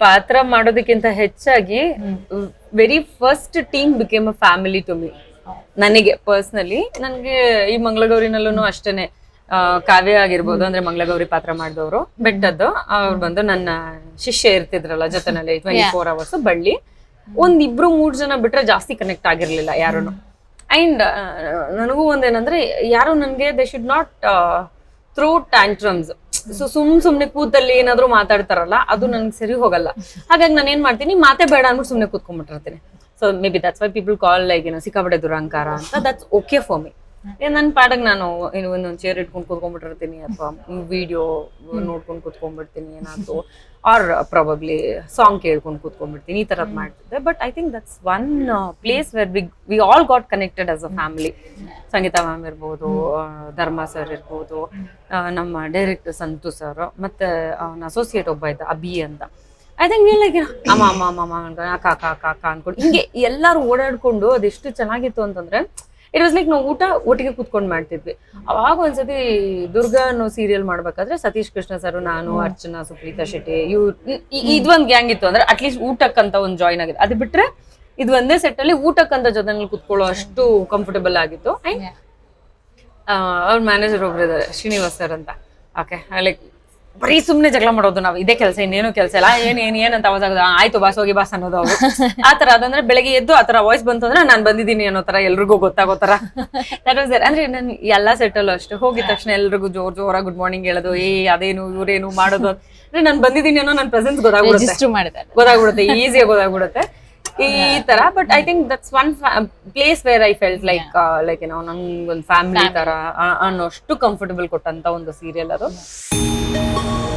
ಪಾತ್ರ ಮಾಡೋದಕ್ಕಿಂತ ಹೆಚ್ಚಾಗಿ very first team became a family to me ನನಗೆ ಪರ್ಸ್ನಲಿ ನನಗೆ ಈ ಮಂಗಳಗೌರಿನಲ್ಲೂ ಅಷ್ಟೇನೆ ಆ, ಕಾವ್ಯ ಆಗಿರ್ಬೋದು ಅಂದ್ರೆ ಮಂಗಳಗೌರಿ ಪಾತ್ರ ಮಾಡಿದವರು. ಬೆಟ್ಟದ್ದು ಅವ್ರು ಬಂದು ನನ್ನ ಶಿಷ್ಯ ಇರ್ತಿದ್ರಲ್ಲ ಜೊತೆನಲ್ಲಿ ಟ್ವೆಂಟಿ ಫೋರ್ ಅವರ್ಸ್ ಬಳ್ಳಿ. ಒಂದಿಬ್ರು ಇಬ್ರು ಮೂರ್ ಜನ ಬಿಟ್ರೆ ಜಾಸ್ತಿ ಕನೆಕ್ಟ್ ಆಗಿರ್ಲಿಲ್ಲ ಯಾರುನು. ಅಂಡ್ ನನಗೂ ಒಂದೇನಂದ್ರೆ ಯಾರು ನನ್ಗೆ they should not through tantrums so ಸುಮ್ ಸುಮ್ನೆ ಕೂತಲ್ಲಿ ಏನಾದ್ರು ಮಾತಾಡ್ತಾರಲ್ಲ, ಅದು ನನ್ಗೆ ಸರಿ ಹೋಗಲ್ಲ. ಹಾಗಾಗಿ ನಾನು ಏನ್ ಮಾಡ್ತೀನಿ, ಮಾತೆ ಬೇಡ ಅಂದ್ಬಿಟ್ಟು ಸುಮ್ನೆ ಕೂತ್ಕೊಂಡ್ಬಿಟ್ಟಿರ್ತೀನಿ. So maybe that's why people call like ಏನೋ ಸಿಕ್ಕಾಪಟ್ಟೆ ದುರಂಕಾರ ಅಂತ ದಟ್ಸ್ ಓಕೆ ಫಾರ್ ಮಿ ನನ್ನ ಪಾಡಗ್ ನಾನು ಏನು ಒಂದೊಂದು ಚೇರ್ ಇಟ್ಕೊಂಡು ಕೂತ್ಕೊಂಡ್ಬಿಟ್ಟಿರ್ತೀನಿ ಅಥವಾ ವಿಡಿಯೋ ನೋಡ್ಕೊಂಡು ಕೂತ್ಕೊಂಡ್ಬಿಡ್ತೀನಿ ಏನಾದ್ರು. ಆರ್ ಪ್ರಾಬಬ್ಲಿ ಸಾಂಗ್ ಕೇಳ್ಕೊಂಡು ಕುತ್ಕೊಂಡ್ಬಿಡ್ತೀನಿ ಈ ತರದ್ ಮಾಡ್ತಿದ್ದೆ. But I think that's one place where we we all got connected as a family Sangeetha ma'am ಇರ್ಬೋದು ಧರ್ಮ ಸರ್ ಇರ್ಬೋದು ನಮ್ಮ ಡೈರೆಕ್ಟರ್ ಸಂತು ಸರ್ ಮತ್ತೆ ಅವನ ಅಸೋಸಿಯೇಟ್ ಒಬ್ಬ ಇದ್ದ ಅಬಿ ಅಂತ. ಐ ಥಿಂಕ್ ಲೈಕ್ ಅಮ್ಮ ಅಮ್ಮ ಅಮ್ಮ ಅಮ್ಮ ಅನ್ಕೊಂಡು ಅಕ್ಕ ಅಕ್ಕ ಅಕ್ಕ ಅಕ್ಕ ಅನ್ಕೊಂಡು ಹಿಂಗೆ ಎಲ್ಲರೂ ಓಡಾಡ್ಕೊಂಡು ಅದೆಷ್ಟು ಚೆನ್ನಾಗಿತ್ತು ಅಂತಂದ್ರೆ ಇಟ್ ವಾಸ್ ಲೈಕ್ ನಾವು ಊಟ ಒಟ್ಟಿಗೆ ಕೂತ್ಕೊಂಡು ಮಾಡ್ತಿದ್ವಿ. ಅವಾಗ ಒಂದ್ಸತಿ ದುರ್ಗಾ ಅನ್ನೋ ಸೀರಿಯಲ್ ಮಾಡ್ಬೇಕಾದ್ರೆ ಸತೀಶ್ ಕೃಷ್ಣ ಸರ್ ನಾನು ಅರ್ಚನಾ ಸುಪ್ರೀತಾ ಶೆಟ್ಟಿ ಇವ್ ಇದೊಂದು ಗ್ಯಾಂಗ್ ಇತ್ತು ಅಂದ್ರೆ ಅಟ್ಲೀಸ್ಟ್ ಊಟಕ್ಕಂತ ಒಂದು ಜಾಯ್ನ್ ಆಗಿದೆ. ಅದು ಬಿಟ್ರೆ ಇದು ಒಂದೇ ಸೆಟ್ ಅಲ್ಲಿ ಊಟಕ್ಕಂತ ಜೊತೆನಲ್ಲಿ ಕುತ್ಕೊಳ್ಳೋ ಅಷ್ಟು ಕಂಫರ್ಟಬಲ್ ಆಗಿತ್ತು. ಅಂಡ್ ಅವ್ರ ಮ್ಯಾನೇಜರ್ ಒಬ್ರು ಇದ್ದಾರೆ ಶ್ರೀನಿವಾಸ್ ಸರ್ ಅಂತ. ಓಕೆ ಲೈಕ್ ಬರೀ ಸುಮ್ನೆ ಜಗಳ ಮಾಡೋದು ನಾವು. ಇದೇ ಕೆಲಸ ಇನ್ನೇನು ಕೆಲಸ ಇಲ್ಲ. ಏನ್ ಏನ್ ಏನ್ ಅಂತ ಅವಾಗ ಆಗೋದು, ಆ, ಆಯ್ತು ಬಾಸ್ ಹೋಗಿ ಬಾಸ್ ಅನ್ನೋದು ಅವರು ಆ ತರ ಅದಂದ್ರೆ ಬೆಳಗ್ಗೆ ಎದ್ದು ಆ ತರ ವಾಯ್ಸ್ ಬಂತು ಅಂದ್ರೆ ನಾನು ಬಂದಿದ್ದೀನಿ ಅನ್ನೋ ತರ ಎಲ್ರಿಗೂ ಗೊತ್ತಾಗೋ ತರ ದಟ್ ವಾಸ್ ಅಂದ್ರೆ ನಾನು ಎಲ್ಲಾ ಸೆಟಲ್ ಅಷ್ಟು. ಹೋಗಿದ ತಕ್ಷಣ ಎಲ್ರಿಗೂ ಜೋರ್ ಜೋರ ಗುಡ್ ಮಾರ್ನಿಂಗ್ ಹೇಳೋದು. ಏ ಅದೇನು ಇವ್ರೇನು ಮಾಡೋದು ಅಂದ್ರೆ ನಾನು ಬಂದಿದ್ದೀನಿ ಅನ್ನೋ ನನ್ನ ಪ್ರೆಸೆನ್ಸ್ ಗೊತ್ತಾಗ್ಬಿಡುತ್ತೆ. ರಿಜಿಸ್ಟರ್ ಮಾಡಿದ್ದಾರೆ. ಗೊತ್ತಾಗ್ಬಿಡುತ್ತೆ ಈಸಿಯಾಗಿ ಗೊತ್ತಾಗ್ಬಿಡುತ್ತೆ. ಈ ತರ but I think that's one place where I felt like like ಏನೋ ಒಂದು ಫ್ಯಾಮಿಲಿ ತರ ಆ- ಅನ್ನೋಷ್ಟು ಕಂಫರ್ಟಬಲ್ ಕೊಟ್ಟಂತ ಒಂದು ಸೀರಿಯಲ್ ಅದು. Thank you.